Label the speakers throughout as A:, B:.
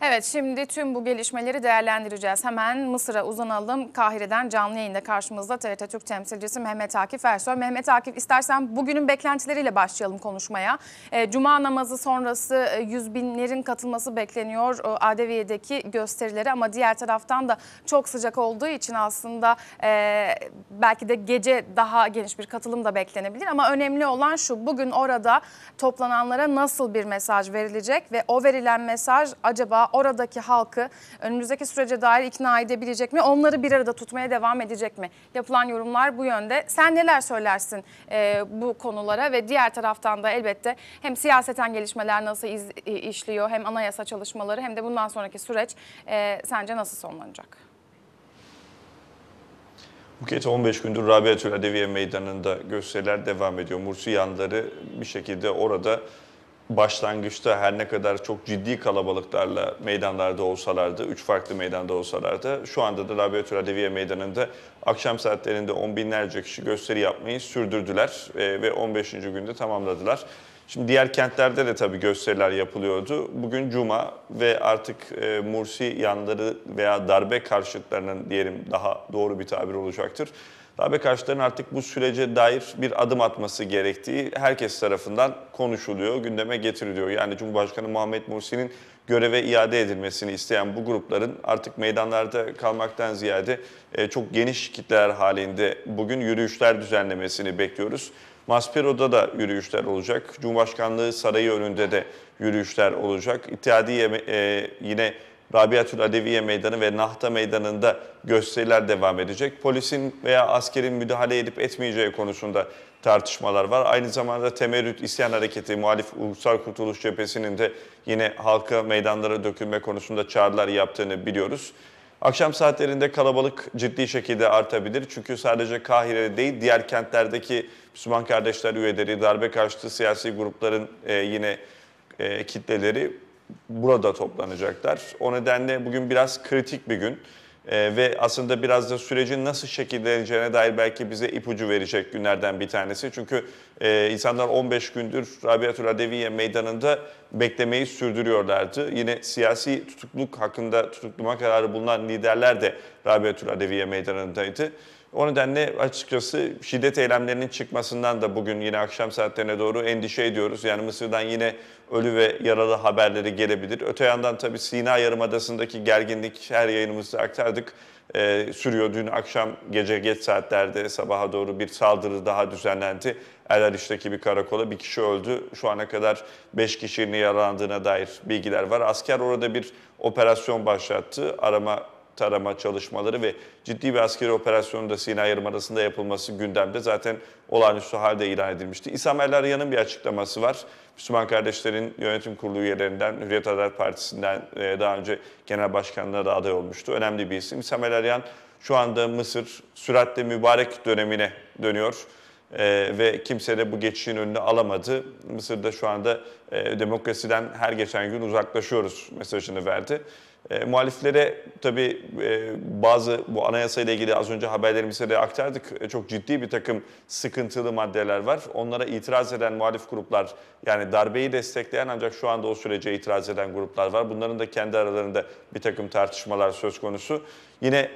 A: Evet şimdi tüm bu gelişmeleri değerlendireceğiz. Hemen Mısır'a uzanalım. Kahire'den canlı yayında karşımızda TRT Türk temsilcisi Mehmet Akif Ersoy. Mehmet Akif istersen bugünün beklentileriyle başlayalım konuşmaya. E, Cuma namazı sonrası e, yüz binlerin katılması bekleniyor e, Adeviye'deki gösterilere ama diğer taraftan da çok sıcak olduğu için aslında belki de gece daha geniş bir katılım da beklenebilir. Ama önemli olan şu bugün orada toplananlara nasıl bir mesaj verilecek ve o verilen mesaj acaba oradaki halkı önümüzdeki sürece dair ikna edebilecek mi? Onları bir arada tutmaya devam edecek mi? Yapılan yorumlar bu yönde. Sen neler söylersin e, bu konulara ve diğer taraftan da elbette hem siyaseten gelişmeler nasıl iz, işliyor hem anayasa çalışmaları hem de bundan sonraki süreç e, sence nasıl sonlanacak?
B: Buket 15 gündür Rabiatül Adeviye Meydanı'nda gösteriler devam ediyor. Mursi yanları bir şekilde orada başlangıçta her ne kadar çok ciddi kalabalıklarla meydanlarda olsalardı, üç farklı meydanda olsalardı, şu anda da Rabiatül Adeviye Meydanı'nda akşam saatlerinde on binlerce kişi gösteri yapmayı sürdürdüler e, ve 15. günde tamamladılar. Şimdi diğer kentlerde de tabii gösteriler yapılıyordu. Bugün Cuma ve artık e, Mursi yanları veya darbe karşıtlarının diyelim daha doğru bir tabir olacaktır. Darbe karşıtlarının artık bu sürece dair bir adım atması gerektiği herkes tarafından konuşuluyor, gündeme getiriliyor. Yani Cumhurbaşkanı Muhammed Mursi'nin göreve iade edilmesini isteyen bu grupların artık meydanlarda kalmaktan ziyade e, çok geniş kitleler halinde bugün yürüyüşler düzenlemesini bekliyoruz. Maspero'da da yürüyüşler olacak. Cumhurbaşkanlığı Sarayı önünde de yürüyüşler olacak. İttihadiye e, yine Rabiatül Adeviye Meydanı ve Nahta Meydanı'nda gösteriler devam edecek. Polisin veya askerin müdahale edip etmeyeceği konusunda tartışmalar var. Aynı zamanda Temerrüt İsyan Hareketi, Muhalif Ulusal Kurtuluş Cephesi'nin de yine halka meydanlara dökülme konusunda çağrılar yaptığını biliyoruz. Akşam saatlerinde kalabalık ciddi şekilde artabilir. Çünkü sadece Kahire'de değil diğer kentlerdeki Müslüman kardeşler üyeleri, darbe karşıtı siyasi grupların e, yine e, kitleleri burada toplanacaklar. O nedenle bugün biraz kritik bir gün. Ee, ve aslında biraz da sürecin nasıl şekilleneceğine dair belki bize ipucu verecek günlerden bir tanesi. Çünkü e, insanlar 15 gündür Rabiatül Adeviye meydanında beklemeyi sürdürüyorlardı. Yine siyasi tutukluk hakkında tutuklama kararı bulunan liderler de Rabiatül Adeviye meydanındaydı. O nedenle açıkçası şiddet eylemlerinin çıkmasından da bugün yine akşam saatlerine doğru endişe ediyoruz. Yani Mısır'dan yine ölü ve yaralı haberleri gelebilir. Öte yandan tabii Sina Yarımadası'ndaki gerginlik her yayınımızda aktardık. Ee, sürüyor. Dün akşam gece geç saatlerde sabaha doğru bir saldırı daha düzenlendi. El Ariş'teki bir karakola bir kişi öldü. Şu ana kadar 5 kişinin yaralandığına dair bilgiler var. Asker orada bir operasyon başlattı. Arama tarama çalışmaları ve ciddi bir askeri operasyonun da Sina Yarımadası'nda yapılması gündemde. Zaten olağanüstü halde ilan edilmişti. İsam El bir açıklaması var. Müslüman Kardeşlerin Yönetim Kurulu üyelerinden, Hürriyet Adalet Partisi'nden e, daha önce genel başkanlığa da aday olmuştu. Önemli bir isim. İsam El şu anda Mısır süratle mübarek dönemine dönüyor. Ee, ve kimse de bu geçişin önünü alamadı. Mısır'da şu anda e, demokrasiden her geçen gün uzaklaşıyoruz mesajını verdi. E, muhaliflere tabii e, bazı bu anayasa ile ilgili az önce haberlerimize de aktardık. E, çok ciddi bir takım sıkıntılı maddeler var. Onlara itiraz eden muhalif gruplar yani darbeyi destekleyen ancak şu anda o sürece itiraz eden gruplar var. Bunların da kendi aralarında bir takım tartışmalar söz konusu. Yine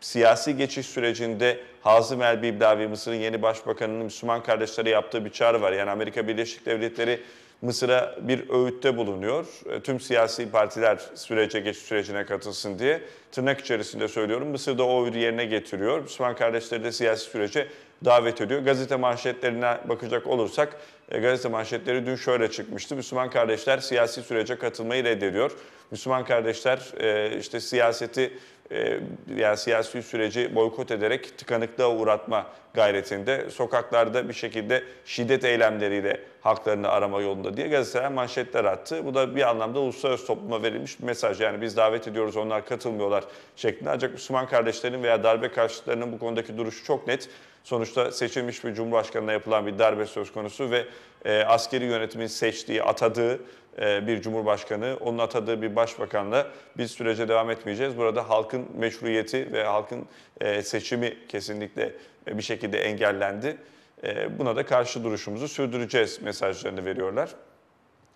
B: siyasi geçiş sürecinde Hazım El Biblavi, Mısır'ın yeni başbakanının Müslüman kardeşlere yaptığı bir çağrı var. Yani Amerika Birleşik Devletleri Mısır'a bir öğütte bulunuyor. E, tüm siyasi partiler sürece geçiş sürecine katılsın diye tırnak içerisinde söylüyorum. Mısır'da o öğüdü yerine getiriyor. Müslüman kardeşleri de siyasi sürece davet ediyor. Gazete manşetlerine bakacak olursak e, gazete manşetleri dün şöyle çıkmıştı. Müslüman kardeşler siyasi sürece katılmayı reddediyor. Müslüman kardeşler e, işte siyaseti yani siyasi süreci boykot ederek tıkanıklığa uğratma gayretinde sokaklarda bir şekilde şiddet eylemleriyle haklarını arama yolunda diye gazeteler manşetler attı. Bu da bir anlamda uluslararası topluma verilmiş bir mesaj. Yani biz davet ediyoruz onlar katılmıyorlar şeklinde. Ancak Müslüman kardeşlerin veya darbe karşıtlarının bu konudaki duruşu çok net. Sonuçta seçilmiş bir cumhurbaşkanına yapılan bir darbe söz konusu ve e, askeri yönetimin seçtiği, atadığı e, bir cumhurbaşkanı, onun atadığı bir başbakanla biz sürece devam etmeyeceğiz. Burada halkın meşruiyeti ve halkın e, seçimi kesinlikle bir şekilde engellendi. E, buna da karşı duruşumuzu sürdüreceğiz mesajlarını veriyorlar.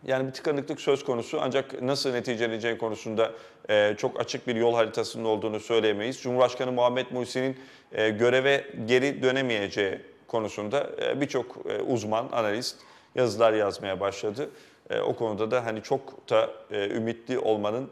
B: Yani bir tıkanıklık söz konusu ancak nasıl neticeleneceği konusunda e, çok açık bir yol haritasının olduğunu söyleyemeyiz. Cumhurbaşkanı Muhammed Mursi'nin e, göreve geri dönemeyeceği konusunda e, birçok e, uzman, analist yazılar yazmaya başladı. E, o konuda da hani çok da e, ümitli olmanın e,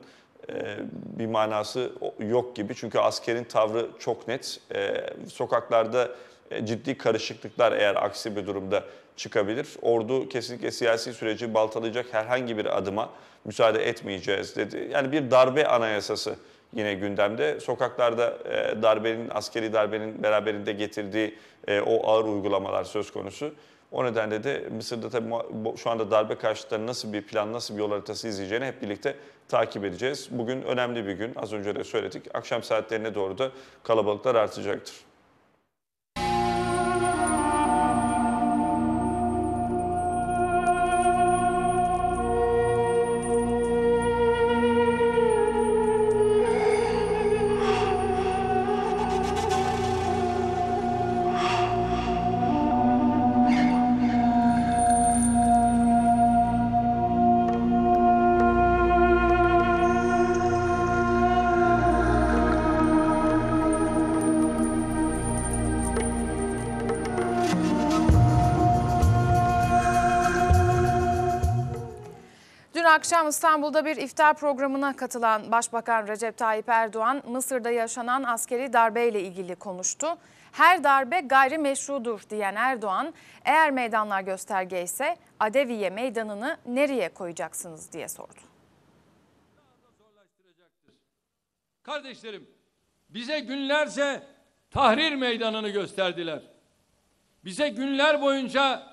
B: bir manası yok gibi. Çünkü askerin tavrı çok net. E, sokaklarda e, ciddi karışıklıklar eğer aksi bir durumda çıkabilir. Ordu kesinlikle siyasi süreci baltalayacak herhangi bir adıma müsaade etmeyeceğiz dedi. Yani bir darbe anayasası yine gündemde. Sokaklarda e, darbenin, askeri darbenin beraberinde getirdiği e, o ağır uygulamalar söz konusu. O nedenle de Mısır'da tabii şu anda darbe karşıtları nasıl bir plan, nasıl bir yol haritası izleyeceğini hep birlikte takip edeceğiz. Bugün önemli bir gün. Az önce de söyledik. Akşam saatlerine doğru da kalabalıklar artacaktır.
A: Akşam İstanbul'da bir iftar programına katılan Başbakan Recep Tayyip Erdoğan, Mısır'da yaşanan askeri darbeyle ilgili konuştu. Her darbe gayrimeşrudur diyen Erdoğan, eğer meydanlar gösterge ise Adeviye meydanını nereye koyacaksınız diye sordu.
C: Kardeşlerim, bize günlerce Tahrir Meydanı'nı gösterdiler. Bize günler boyunca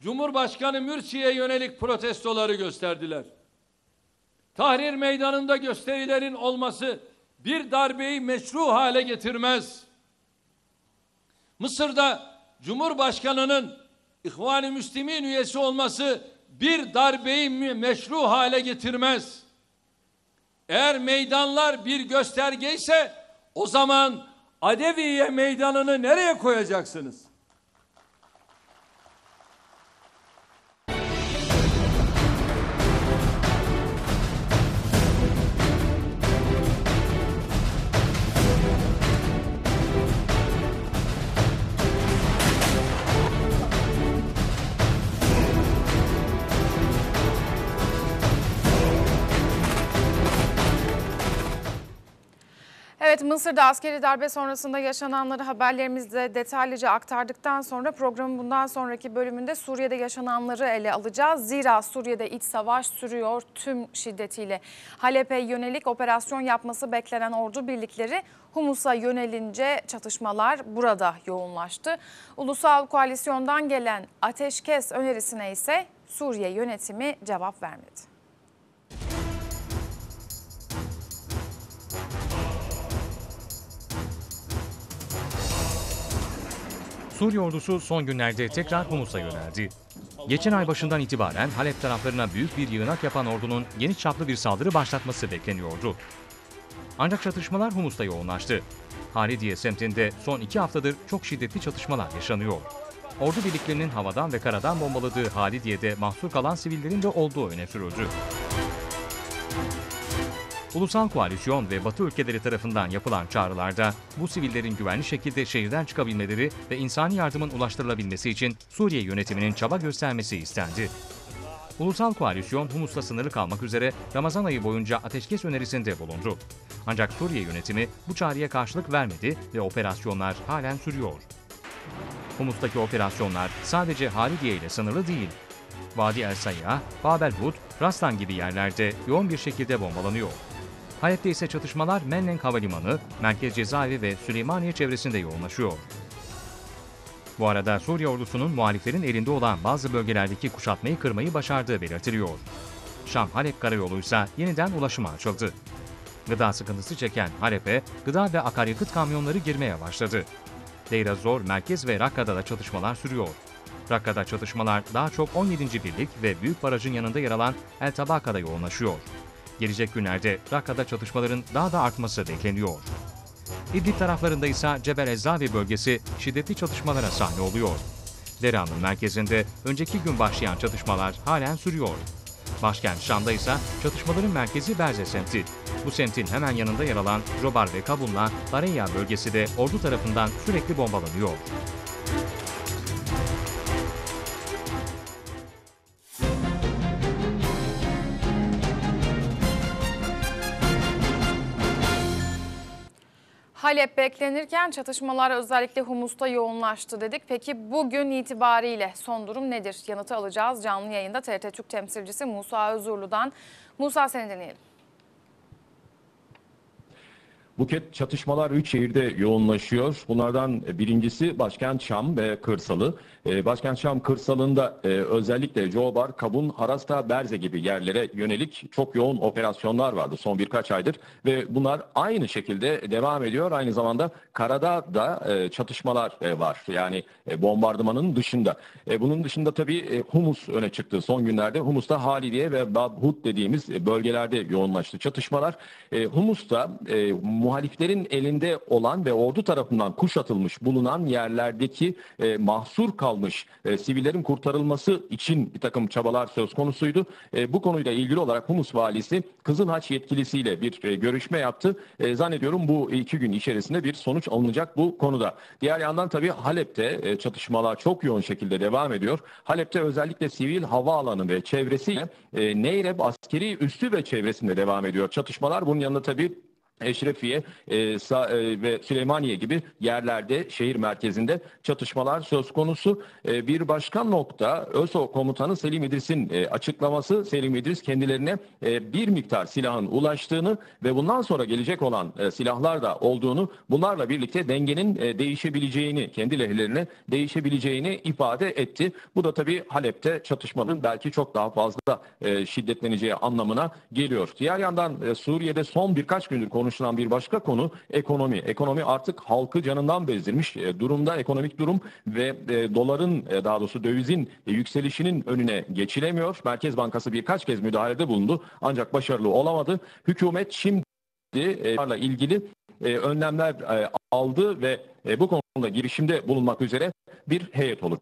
C: Cumhurbaşkanı Mürsi'ye yönelik protestoları gösterdiler. Tahrir Meydanı'nda gösterilerin olması bir darbeyi meşru hale getirmez. Mısır'da Cumhurbaşkanı'nın İhvan-ı Müslimin üyesi olması bir darbeyi meşru hale getirmez. Eğer meydanlar bir gösterge ise o zaman Adeviye meydanını nereye koyacaksınız?
A: Evet Mısır'da askeri darbe sonrasında yaşananları haberlerimizde detaylıca aktardıktan sonra programın bundan sonraki bölümünde Suriye'de yaşananları ele alacağız. Zira Suriye'de iç savaş sürüyor tüm şiddetiyle. Halep'e yönelik operasyon yapması beklenen ordu birlikleri Humus'a yönelince çatışmalar burada yoğunlaştı. Ulusal koalisyondan gelen ateşkes önerisine ise Suriye yönetimi cevap vermedi.
D: Suriye ordusu son günlerde tekrar Humus'a yöneldi. Geçen ay başından itibaren Halep taraflarına büyük bir yığınak yapan ordunun geniş çaplı bir saldırı başlatması bekleniyordu. Ancak çatışmalar Humus'ta yoğunlaştı. Halidiye semtinde son iki haftadır çok şiddetli çatışmalar yaşanıyor. Ordu birliklerinin havadan ve karadan bombaladığı Halidiye'de mahsur kalan sivillerin de olduğu öne sürüldü. Ulusal Koalisyon ve Batı ülkeleri tarafından yapılan çağrılarda bu sivillerin güvenli şekilde şehirden çıkabilmeleri ve insani yardımın ulaştırılabilmesi için Suriye yönetiminin çaba göstermesi istendi. Ulusal Koalisyon Humus'ta sınırlı kalmak üzere Ramazan ayı boyunca ateşkes önerisinde bulundu. Ancak Suriye yönetimi bu çağrıya karşılık vermedi ve operasyonlar halen sürüyor. Humus'taki operasyonlar sadece Halidiye ile sınırlı değil. Vadi El Sayya, Babel Hud, Rastan gibi yerlerde yoğun bir şekilde bombalanıyor. Halep'te ise çatışmalar Menlenk Havalimanı, Merkez Cezaevi ve Süleymaniye çevresinde yoğunlaşıyor. Bu arada Suriye ordusunun muhaliflerin elinde olan bazı bölgelerdeki kuşatmayı kırmayı başardığı belirtiliyor. Şam-Halep karayolu ise yeniden ulaşıma açıldı. Gıda sıkıntısı çeken Halep'e gıda ve akaryakıt kamyonları girmeye başladı. Deir Zor, Merkez ve Rakka'da da çatışmalar sürüyor. Rakka'da çatışmalar daha çok 17. Birlik ve Büyük Baraj'ın yanında yer alan El Tabaka'da yoğunlaşıyor. Gelecek günlerde Rakka'da çatışmaların daha da artması bekleniyor. İdlib taraflarında ise Cebel Ezzavi bölgesi şiddetli çatışmalara sahne oluyor. Deran'ın merkezinde önceki gün başlayan çatışmalar halen sürüyor. Başkent Şam'da ise çatışmaların merkezi Berze semti. Bu semtin hemen yanında yer alan Jobar ve Kabun'la Dareya bölgesi de ordu tarafından sürekli bombalanıyor.
A: Halep beklenirken çatışmalar özellikle Humus'ta yoğunlaştı dedik. Peki bugün itibariyle son durum nedir? Yanıtı alacağız canlı yayında TRT Türk temsilcisi Musa Özurlu'dan. Musa seni dinleyelim.
E: Buket çatışmalar üç şehirde yoğunlaşıyor. Bunlardan birincisi başkent Şam ve kırsalı. Ee, Başkent Şam kırsalında e, özellikle Jobar, Kabun, Harasta, Berze gibi yerlere yönelik çok yoğun operasyonlar vardı son birkaç aydır. Ve bunlar aynı şekilde devam ediyor. Aynı zamanda karada da e, çatışmalar e, var. Yani bombardımanın dışında. Bunun dışında tabii Humus öne çıktı son günlerde. Humus'ta Halidiye ve Babhut dediğimiz bölgelerde yoğunlaştı çatışmalar. Humus'ta e, muhaliflerin elinde olan ve ordu tarafından kuşatılmış bulunan yerlerdeki e, mahsur kalmış e, sivillerin kurtarılması için bir takım çabalar söz konusuydu. E, bu konuyla ilgili olarak Humus valisi Kızılhaç yetkilisiyle bir e, görüşme yaptı. E, zannediyorum bu iki gün içerisinde bir sonuç alınacak bu konuda. Diğer yandan tabii Halep'te e, çatışmalar çok yoğun şekilde devam ediyor. Halep'te özellikle sivil havaalanı ve çevresiyle e, Neyreb askeri üssü ve çevresinde devam ediyor çatışmalar. Bunun yanında tabii Eşrefiye e, Sa- e, ve Süleymaniye gibi yerlerde şehir merkezinde çatışmalar söz konusu. E, bir başka nokta ÖSO komutanı Selim İdris'in e, açıklaması. Selim İdris kendilerine e, bir miktar silahın ulaştığını ve bundan sonra gelecek olan e, silahlar da olduğunu bunlarla birlikte dengenin e, değişebileceğini kendi lehlerine değişebileceğini ifade etti. Bu da tabii Halep'te çatışmanın belki çok daha fazla e, şiddetleneceği anlamına geliyor. Diğer yandan e, Suriye'de son birkaç gündür konuşulan bir başka konu ekonomi. Ekonomi artık halkı canından bezdirmiş e, durumda. Ekonomik durum ve e, doların e, daha doğrusu dövizin yükselişinin önüne geçilemiyor. Merkez Bankası birkaç kez müdahalede bulundu ancak başarılı olamadı. Hükümet şimdi ilgili önlemler aldı ve bu konuda girişimde bulunmak üzere bir heyet olur.